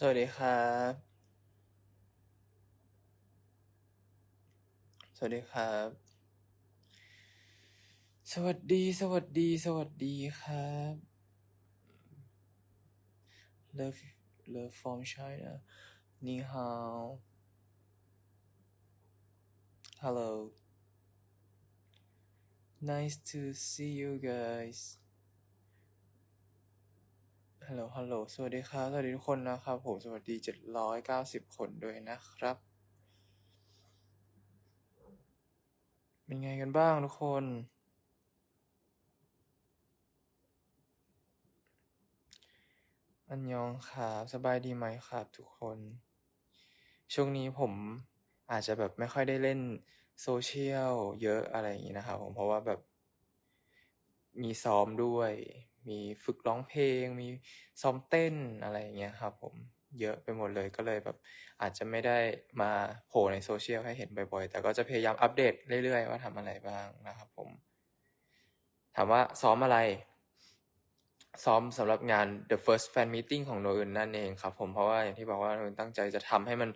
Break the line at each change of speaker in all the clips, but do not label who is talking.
สวัสดีครับ สวัสดีครับ สวัสดี สวัสดี สวัสดีครับ Love Love from China 你好 Hello Nice to see you guys ฮัลโหล ฮัลโหล สวัสดีครับ สวัสดีทุกคนนะครับ ผม สวัสดี790คนด้วยนะครับ เป็นไงกันบ้างทุกคน อันยองครับ สบายดีไหมครับทุกคน ช่วงนี้ผมอาจจะแบบไม่ค่อยได้เล่นโซเชียลเยอะอะไรอย่างนี้นะครับผม เพราะว่าแบบมีซ้อมด้วย มีฝึกร้องเพลง มีซ้อมเต้นอะไรอย่างเงี้ยครับผมเยอะไปหมดเลยก็เลยแบบ อาจจะไม่ได้มาโผล่ในโซเชียลให้เห็นบ่อยๆ แต่ก็จะพยายามอัปเดตเรื่อยๆ ว่าทำอะไรบ้างนะครับผม ถามว่าซ้อมอะไร ซ้อมสำหรับงาน The First Fan Meeting ของโนอื่นนั่นเองครับผมเพราะว่าอย่างที่บอกว่าโนอื่นตั้งใจจะทำให้มัน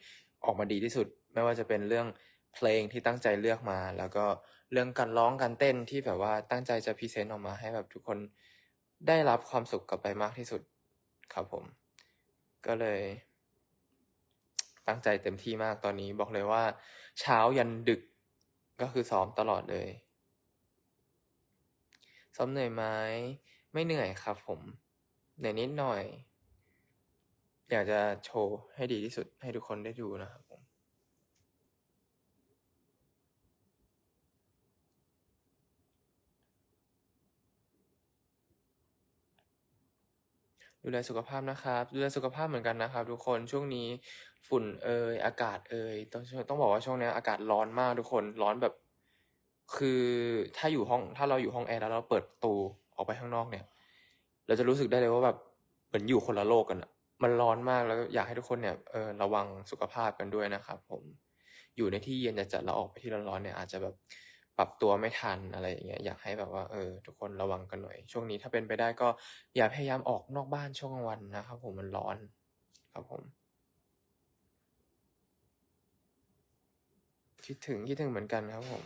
ออกมาดีที่สุด ไม่ว่าจะเป็นเรื่องเพลงที่ตั้งใจเลือกมา แล้วก็เรื่องการร้องการเต้นที่แบบว่าตั้งใจจะพรีเซนต์ออกมาให้แบบทุกคน ได้รับความสุขกลับไปมากที่สุดครับผม ก็เลย ตั้งใจเต็มที่มากตอนนี้บอกเลยว่า เช้ายันดึกก็คือซ้อมตลอดเลย ซ้อมเหนื่อยไหมไม่เหนื่อยครับผม เหนื่อยนิดหน่อย อยากจะโชว์ให้ดีที่สุดให้ทุกคนได้ดูนะครับผม ดูแลสุขภาพนะครับ ดูแลสุขภาพเหมือนกันนะครับ ทุกคนช่วงนี้ฝุ่นเอ่ยอากาศเอ่ยต้องต้องบอกว่าช่วงนี้อากาศร้อนมากทุกคนร้อนแบบ คือถ้าอยู่ห้องถ้าเราอยู่ห้องแอร์แล้วเราเปิดประตูออกไปข้างนอกเนี่ย เราจะรู้สึกได้เลยว่าแบบเหมือนอยู่คนละโลกกันอะมันร้อนมากแล้วอยากให้ทุกคนเนี่ยเออระวังสุขภาพกันด้วยนะครับ ผมอยู่ในที่เย็นจัดๆแล้วออกไปที่ร้อนๆเนี่ยอาจจะแบบ ปรับตัวไม่ทันอะไรอย่างเงี้ยอยากให้แบบว่าเออทุกคนระวังกันหน่อย ช่วงนี้ถ้าเป็นไปได้ก็อย่าพยายามออกนอกบ้านช่วงกลางวันนะครับผมมันร้อนครับผม คิดถึงคิดถึงเหมือนกันครับผม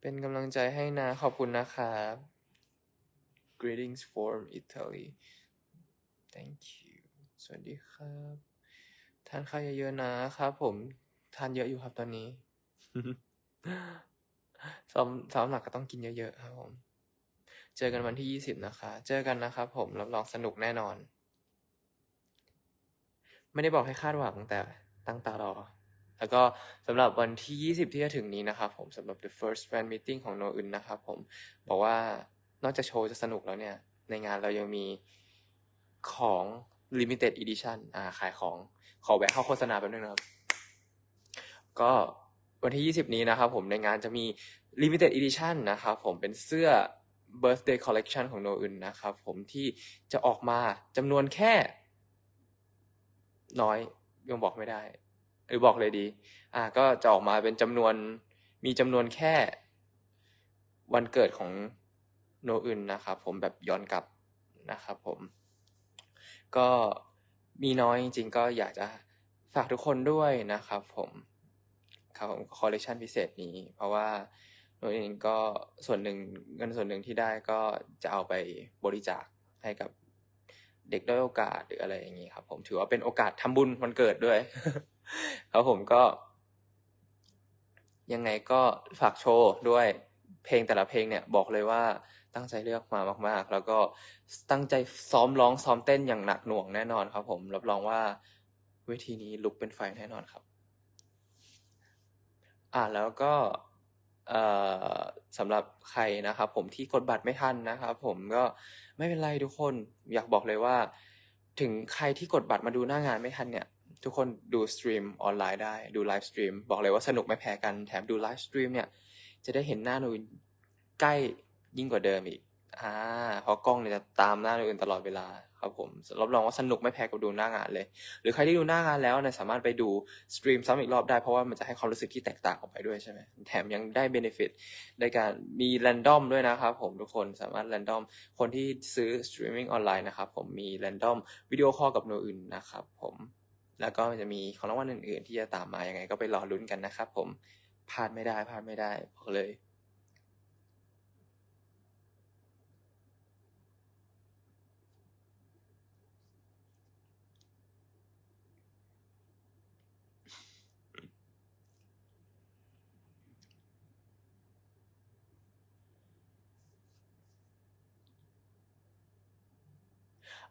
เป็นกำลังใจให้นะ ขอบคุณนะครับ greetings from Italy thank you สวัสดีครับ ทานข้าวเยอะๆนะครับผมทานเยอะอยู่ครับตอนนี้ซ้อมซ้อมหนักก็ต้องกินเยอะๆครับผม เจอกันวันที่ยี่สิบนะคะ เจอกันนะครับผมรับรองสนุกแน่นอน ไม่ได้บอกให้คาดหวังแต่ตั้งตารอ แล้วก็สำหรับวันที่ 20 ที่จะถึงนี้นะครับผมสำหรับ the first fan meeting ของโนอึนนะครับผม บอกว่านอกจากโชว์จะสนุกแล้วเนี่ย ในงานเรายังมีของ limited edition อ่าขายของ ขอแวะเข้าโฆษณาแป๊บนึงนะครับ ก็วันที่ 20 นี้นะครับผมในงานจะมี limited edition นะครับผมเป็นเสื้อ birthday collection ของโนอึนนะครับผมที่จะออกมาจำนวนแค่ น้อยยังบอกไม่ได้ หรือบอกเลยดี อ่า ก็จะออกมาเป็นจำนวนมีจำนวนแค่วันเกิดของโนอึนนะครับผมแบบย้อนกลับนะครับผม ก็ มีน้อยจริงๆก็อยากจะฝากทุกคนด้วยนะครับผมครับผมคอลเลคชันพิเศษนี้ เพราะว่าโนเองก็ส่วนหนึ่งเงินส่วนหนึ่งที่ได้ก็จะเอาไปบริจาคให้กับเด็กด้อยโอกาสหรืออะไรอย่างนี้ครับ ผมถือว่าเป็นโอกาสทำบุญวันเกิดด้วยครับผมก็ ยังไงก็ฝากโชว์ด้วยเพลงแต่ละเพลงเนี่ยบอกเลยว่า ตั้งใจเลือกมามาก ๆ แล้วก็ตั้งใจซ้อมร้องซ้อมเต้นอย่างหนักหน่วงแน่นอนครับ ผมรับรองว่าเวทีนี้ลุกเป็นไฟแน่นอนครับ อ่าแล้วก็สำหรับใครนะครับ ผมที่กดบัตรไม่ทันนะครับผมก็ไม่เป็นไรทุกคนอยากบอกเลยว่า ถึงใครที่กดบัตรมาดูหน้างานไม่ทันเนี่ย ทุกคนดูสตรีมออนไลน์ได้ดูไลฟ์สตรีมบอกเลยว่าสนุกไม่แพ้กันแถมดูไลฟ์สตรีมเนี่ย จะได้เห็นหน้าหนูใกล้ ยิ่งกว่าเดิมอีก อ่าเพราะกล้องเนี่ยจะตามหน้าอื่นตลอดเวลาครับผมรับรองว่าสนุกไม่แพ้กับดูหน้างานเลย หรือใครที่ดูหน้างานแล้วเนี่ยสามารถไปดูสตรีมซ้ำอีกรอบได้เพราะว่ามันจะให้ความรู้สึกที่แตกต่างออกไปด้วยใช่ไหมแถมยังได้เบนฟิตในการมีแรนดอมด้วยนะครับผมทุกคนสามารถแรนดอมคนที่ซื้อสตรีมมิ่งออนไลน์นะครับผมมีแรนดอมวิดีโอคอลกับโนอื่นนะครับผมแล้วก็จะมีของรางวัลอื่น ๆ ที่จะตามมายังไงก็ไปรอลุ้นกันนะครับผมพลาดไม่ได้พลาดไม่ได้บอกเลย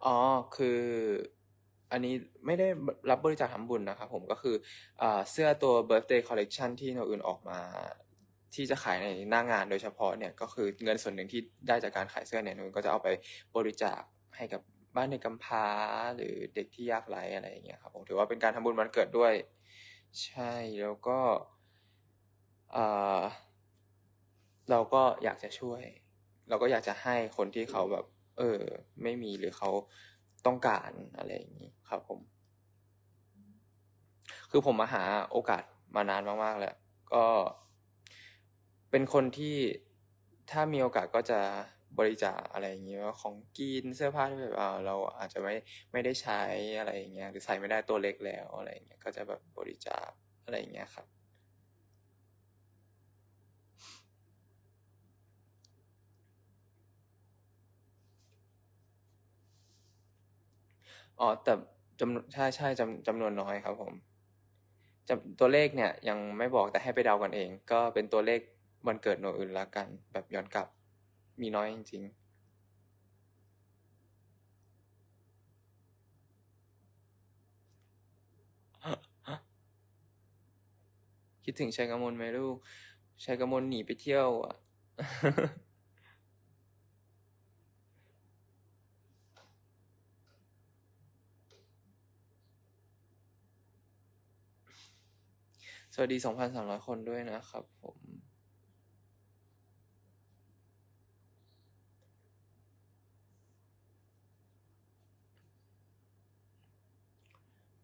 อ๋อ คืออันนี้ไม่ได้รับบริจาคทำบุญนะครับผมก็คืออเสื้อตัว birthday collection ที่โนอื่นออกมา ที่จะขายในหน้างานโดยเฉพาะเนี่ยก็คือเงินส่วนหนึ่งที่ได้จากการขายเสื้อเนี่ยนูนก็จะเอาไปบริจาคให้กับบ้านเด็กกำพร้าหรือเด็กที่ยากไร้อะไรอย่างเงี้ยครับผมถือว่าเป็นการทำบุญวันเกิดด้วย ใช่แล้วก็เราก็อยากจะช่วย เราก็อยากจะให้คนที่เขาแบบ เออ ไม่มีหรือเขาต้องการอะไรอย่างนี้ครับผม คือผมมาหาโอกาสมานานมาก ๆ แล้ว ก็เป็นคนที่ถ้ามีโอกาสก็จะบริจาคอะไรอย่างเงี้ยของกินเสื้อผ้าที่แบบเราอาจจะไม่ไม่ได้ใช้อะไรอย่างเงี้ยหรือใส่ไม่ได้ตัวเล็กแล้วอะไรอย่างเงี้ยก็จะแบบบริจาคอะไรอย่างเงี้ยครับ อ๋อแต่จำใช่ใช่จำจำนวนน้อยครับผมจำตัวเลขเนี่ย ยังไม่บอกแต่ให้ไปเดากันเอง ก็เป็นตัวเลขวันเกิดโนอื่นละกัน แบบย้อนกลับ มีน้อยจริงๆคิดถึงชัยกมลไหมลูกชัยกมลหนีไปเที่ยวอะ สวัสดีสองพันสามร้อยคนด้วยนะครับผม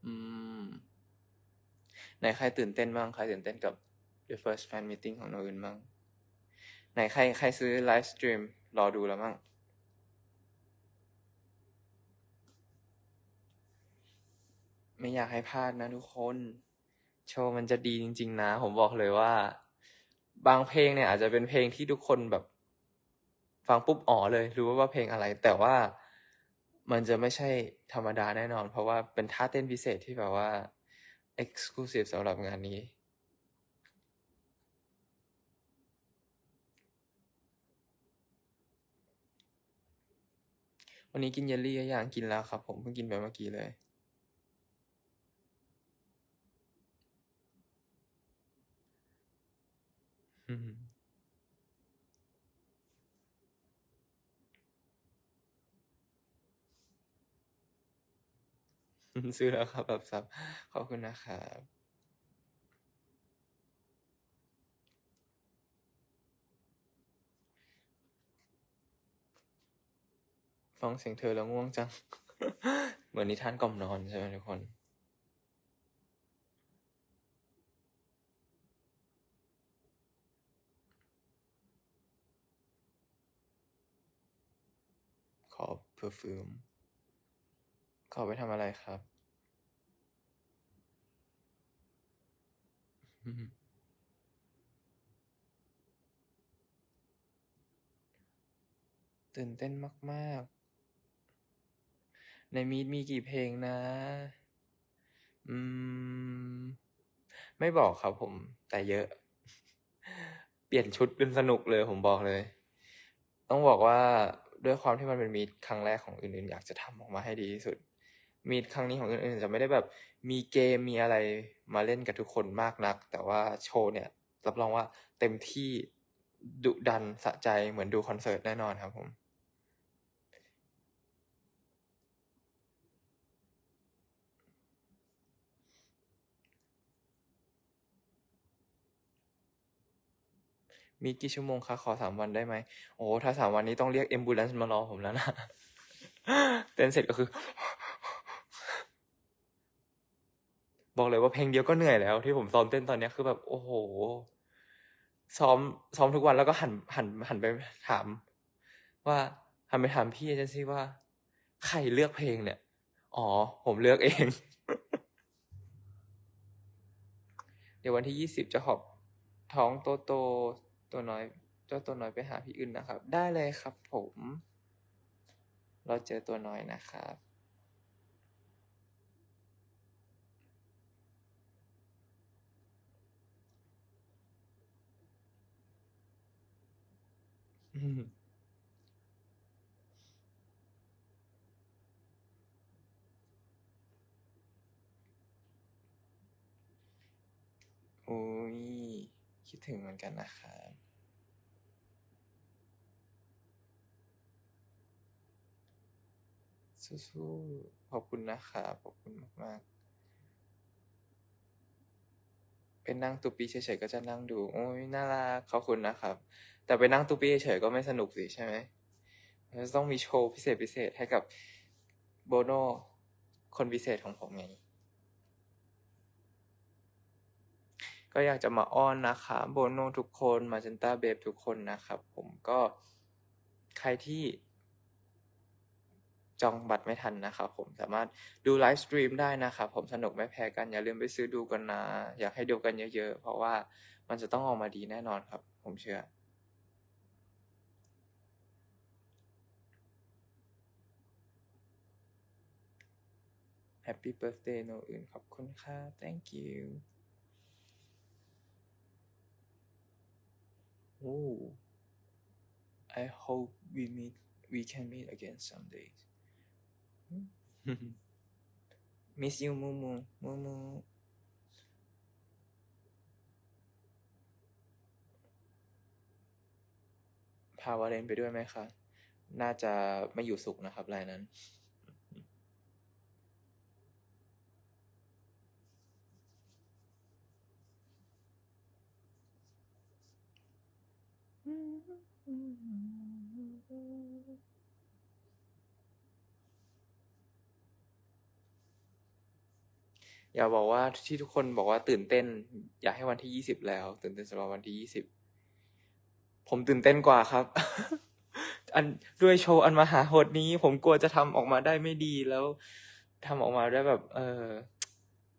อืม ไหนใครตื่นเต้นบ้าง ใครตื่นเต้นกับ the first fan meeting ของโนอื่นบ้าง ไหนใครใครซื้อไลฟ์สตรีมรอดูแล้วบ้างไม่อยากให้พลาดนะทุกคน โชว์มันจะดีจริง ๆ นะ ผมบอกเลยว่า บางเพลงเนี่ย อาจจะเป็นเพลงที่ทุกคนแบบ ฟังปุ๊บอ๋อเลย รู้ว่าเพลงอะไร แต่ว่ามันจะไม่ใช่ธรรมดาแน่นอน เพราะว่าเป็นท่าเต้นพิเศษที่แบบว่า exclusive สำหรับงานนี้วันนี้กินเยลลี่อย่างกินแล้วครับ ผมเพิ่งกินไปเมื่อกี้เลย ซื้อแล้วครับแบบซับ ขอบคุณนะครับ ฟังเสียงเธอแล้วง่วงจัง เหมือนนิทานกล่อมนอนใช่ไหมทุกคน เพอร์ฟูมขอไปทำอะไรครับ ตื่นเต้นมาก ๆ ในมีดมีกี่เพลงนะ อืม ไม่บอกครับผม แต่เยอะ เปลี่ยนชุดเป็นสนุกเลยผมบอกเลย ต้องบอกว่า ด้วยความที่มันเป็นมีดครั้งแรกของอื่นๆ อยากจะทำออกมาให้ดีที่สุด มีดครั้งนี้ของอื่นๆ จะไม่ได้แบบมีเกมมีอะไรมาเล่นกับทุกคนมากนัก แต่ว่าโชว์เนี่ยรับรองว่าเต็มที่ดุดันสะใจเหมือนดูคอนเสิร์ตแน่นอนครับผม มีกี่ชั่วโมงคะขอสามวันได้ไหมโอ้ถ้าสามวันนี้ต้องเรียก ambulance มารอผมแล้วนะเต้นเสร็จก็คือ บอกเลยว่าเพลงเดียวก็เหนื่อยแล้ว ที่ผมซ้อมเต้นตอนนี้คือแบบโอ้โห ซ้อมซ้อมทุกวันแล้วก็หันหันหันไปถาม ว่าหันไปถามพี่เอเจนซี่ว่า ใครเลือกเพลงเนี่ย อ๋อ ผมเลือกเอง เดี๋ยววันที่ยี่สิบจะหอบท้องโตโต ตัวน้อย เจ้าตัวน้อยไปหาพี่อื่นนะครับ ได้เลยครับผม เราเจอตัวน้อยนะครับอุ้ย คิดถึงเหมือนกันนะครับสู้ๆขอบคุณนะครับขอบคุณมากๆเป็นนั่งตุปีเฉยๆก็จะนั่งดู โอ้ยน่ารักขอบคุณนะครับ แต่ไปนั่งตุปีเฉยๆก็ไม่สนุกสิใช่ไหมมันจะต้องมีโชว์พิเศษพิเศษให้กับโบโนคนพิเศษของผมไง ก็อยากจะมาอ้อนนะคะโบโนทุกคนมาจันต้าเบฟทุกคนนะครับผมก็ใครที่จองบัตรไม่ทันนะครับผมสามารถดูไลฟ์สตรีมได้นะครับผมสนุกไม่แพ้กันอย่าลืมไปซื้อดูกันนะ อยากให้ดูกันเยอะๆ เพราะว่ามันจะต้องออกมาดีแน่นอนครับ ผมเชื่อ Happy birthday โนอื่นขอบคุณครับ thank you oh I hope we meet we can meet again someday miss you มูมูมูมูพาวาเลนไปด้วยไหมคะ น่าจะไม่อยู่สุขนะครับรายนั้น อย่าบอกว่าที่ทุกคนบอกว่าตื่นเต้น อยากให้วันที่ยี่สิบแล้ว ตื่นเต้นสำหรับวันที่ยี่สิบผมตื่นเต้นกว่าครับ อันด้วยโชว์อันมหาโหดนี้ ผมกลัวจะทำออกมาได้ไม่ดีแล้วทำออกมาได้แบบ เออ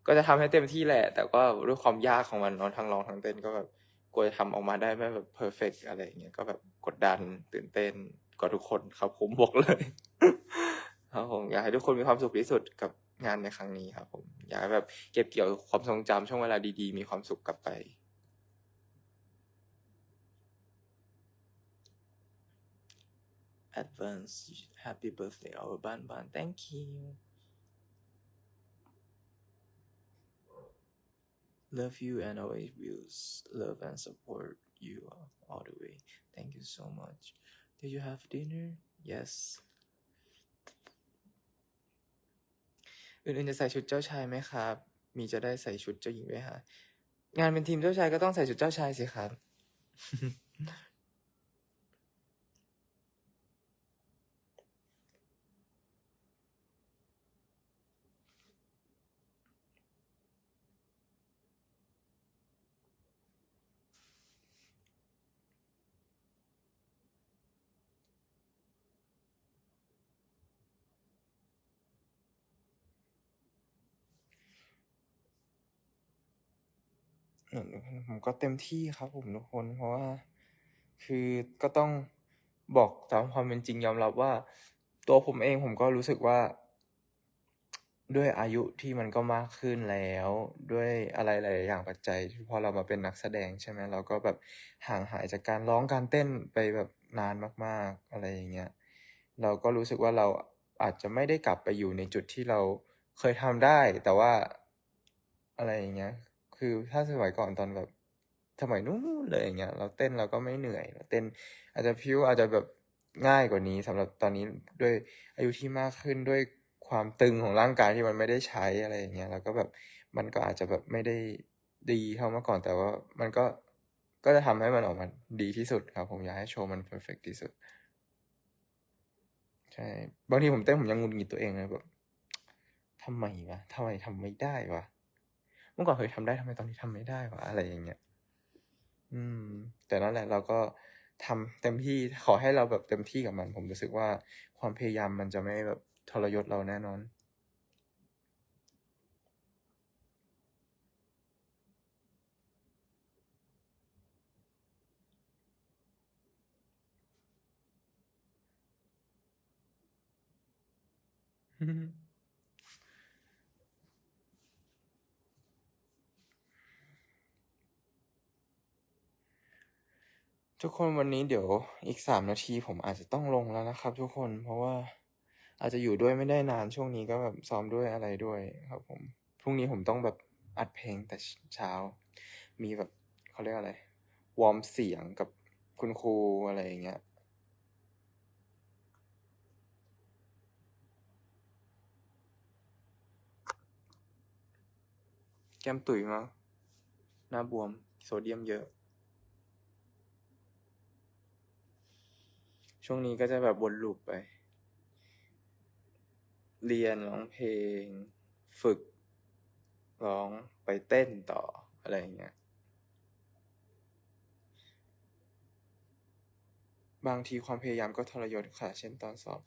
ก็จะทำให้เต็มที่แหละ แต่ก็ด้วยความยากของมันเนาะทั้งร้องทั้งเต้นก็แบบ กลัวจะทำออกมาได้ไม่แบบเพอร์เฟกอะไรอย่างเงี้ยก็แบบกดดันตื่นเต้นกว่าทุกคนครับผมบอกเลยครับผมอยากให้ทุกคนมีความสุขที่สุดกับงานในครั้งนี้ครับ ผมอยากให้แบบเก็บเกี่ยวความทรงจำช่วงเวลาดีๆ มีความสุขกลับไป advance happy birthday our บ้านบ้าน thank you love you and always will love and support you all the way thank you so much did you have dinner yes อื่นๆจะใส่ชุดเจ้าชายไหมครับ มีจะได้ใส่ชุดเจ้าหญิงไหมฮะ งานเป็นทีมเจ้าชายก็ต้องใส่ชุดเจ้าชายสิครับ ผมก็เต็มที่ครับผมทุกคนเพราะว่า คือก็ต้องบอกตามความเป็นจริงยอมรับว่า ตัวผมเองผมก็รู้สึกว่า ด้วยอายุที่มันก็มากขึ้นแล้ว ด้วยอะไรหลายอย่างปัจจัยที่พอเรามาเป็นนักแสดงใช่ไหมเราก็แบบห่างหายจากการร้องการเต้นไปแบบนานมากๆอะไรอย่างเงี้ยเราก็รู้สึกว่าเราอาจจะไม่ได้กลับไปอยู่ในจุดที่เราเคยทำได้ แต่ว่าอะไรอย่างเงี้ย คือถ้าสมัยก่อนตอนแบบสมัยนู้นเลยอย่างเงี้ยเราเต้นเราก็ไม่เหนื่อยเราเต้นอาจจะพิ้วอาจจะแบบง่ายกว่านี้สำหรับตอนนี้ด้วยอายุที่มากขึ้นด้วยความตึงของร่างกายที่มันไม่ได้ใช้อะไรอย่างเงี้ยแล้วก็แบบมันก็อาจจะแบบไม่ได้ดีเท่าเมื่อก่อนแต่ว่ามันก็ก็จะทำให้มันออกมาดีที่สุดครับ ผมอยากให้โชว์มันเพอร์เฟกที่สุดใช่บางทีผมเต้นผมยังงุดหงิดตัวเองเลยแบบทำไมวะทำไมทำไม่ได้วะ มื่อก่อนเคยทำได้ทำไมตอนนี้ทำไม่ได้วะอะไรอย่างเงี้ยอืม แต่นั่นแหละเราก็ทำเต็มที่ขอให้เราแบบเต็มที่กับมัน ผมรู้สึกว่าความพยายามมันจะไม่แบบทรยศเราแน่นอน ทุกคนวันนี้เดี๋ยวอีกสามนาทีผมอาจจะต้องลงแล้วนะครับ ทุกคนเพราะว่าอาจจะอยู่ด้วยไม่ได้นานช่วงนี้ก็แบบซ้อมด้วยอะไรด้วยครับผมพรุ่งนี้ผมต้องแบบอัดเพลงแต่เช้า มีแบบเขาเรียกอะไร วอร์มเสียงกับคุณครูอะไรอย่างเงี้ยแก้มตุ๋ยมาหน้าบวม โซเดียมเยอะ ช่วงนี้ก็จะแบบวนลูปไป เรียนร้องเพลง ฝึกร้องไปเต้นต่ออะไรอย่างเงี้ย บางทีความพยายามก็ทรยศค่ะ เช่นตอนสอบ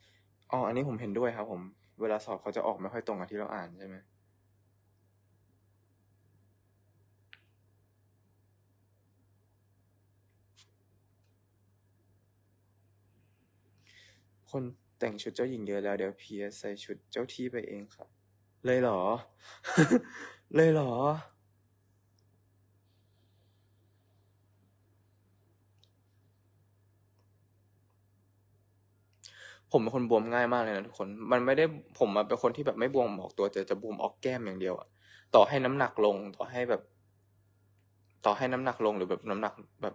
อ๋อ อันนี้ผมเห็นด้วยครับผม เวลาสอบเขาจะออกไม่ค่อยตรงกับที่เราอ่านใช่ไหม คนแต่งชุดเจ้าหญิงเยอะแล้วเดี๋ยวพีใส่ชุดเจ้าที่ไปเองครับ เลยเหรอ เลยเหรอ ผมเป็นคนบวมง่ายมากเลยนะทุกคน มันไม่ได้ผมเป็นคนที่แบบไม่บวมออกตัวแต่จะบวมออกแก้มอย่างเดียวอะต่อให้น้ำหนักลงต่อให้แบบ ต่อให้น้ำหนักลงหรือแบบน้ำหนักแบบ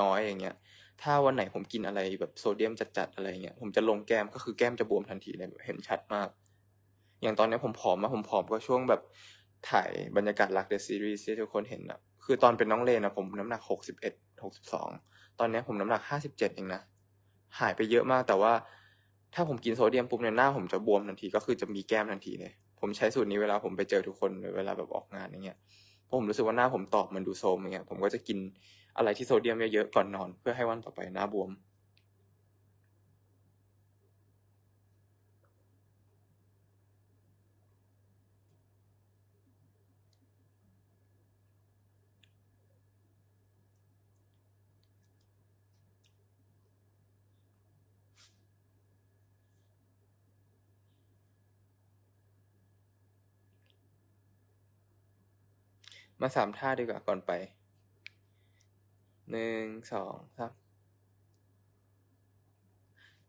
น้อยอย่างเงี้ย ถ้าวันไหนผมกินอะไรแบบโซเดียมจัดๆอะไรเงี้ยผมจะลงแก้มก็คือแก้มจะบวมทันทีเลยเห็นชัดมาก อย่างตอนนี้ผมผอมมาผมผอมก็ช่วงแบบถ่ายบรรยากาศรักเดอะซีรีส์ที่ทุกคนเห็นอะคือตอนเป็นน้องเลนอะผมน้ำหนักหกสิบเอ็ดหกสิบสองตอนนี้ผมน้ำหนักห้าสิบเจ็ดเองนะหายไปเยอะมากแต่ว่า ถ้าผมกินโซเดียมปุ๊บเนี่ยหน้าผมจะบวมทันทีก็คือจะมีแก้มทันทีเลยผมใช้สูตรนี้เวลาผมไปเจอทุกคนเวลาแบบออกงานอย่างเงี้ย ผมรู้สึกว่าหน้าผมตอบมันดูโซมอย่างเงี้ยผมก็จะกินอะไรที่โซเดียมเยอะๆก่อนนอน เพื่อให้วันต่อไปหน้าบวม มาสามท่าดีกว่าก่อนไปหนึ่งสองสาม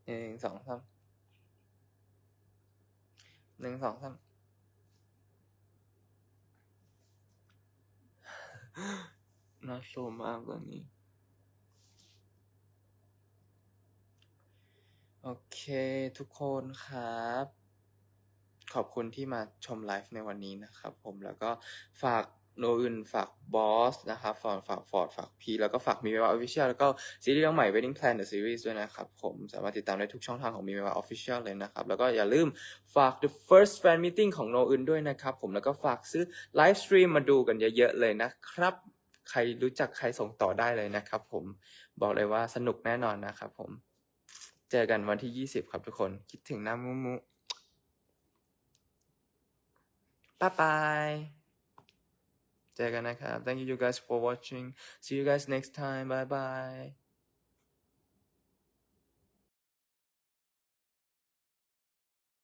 หนึ่งสองสามหนึ่งสองสามน่าโซมมากตอนนี้ โอเคทุกคนครับ ขอบคุณที่มาชมไลฟ์ในวันนี้นะครับผมแล้วก็ฝาก โนอื่นฝากบอสนะครับฝากฝากฟอร์ดฝากพีแล้วก็ฝากมีเวลาออฟฟิเชียลแล้วก็ซีรีส์เรื่องใหม่ Wedding Plan the Series ด้วยนะครับ ผมสามารถติดตามได้ทุกช่องทางของมีเวลาออฟฟิเชียลเลยนะครับ แล้วก็อย่าลืมฝาก The First Fan Meeting ของโนอื่นด้วยนะครับ ผมแล้วก็ฝากซื้อไลฟ์สตรีมมาดูกันเยอะๆเลยนะครับ ใครรู้จักใครส่งต่อได้เลยนะครับ ผมบอกเลยว่าสนุกแน่นอนนะครับผมเจอกันวันที่ 20 ครับทุกคนคิดถึงหน้ามุมุบ๊ายบาย เจอกันนะครับ Thank you you guys for watching See you guys next time Bye bye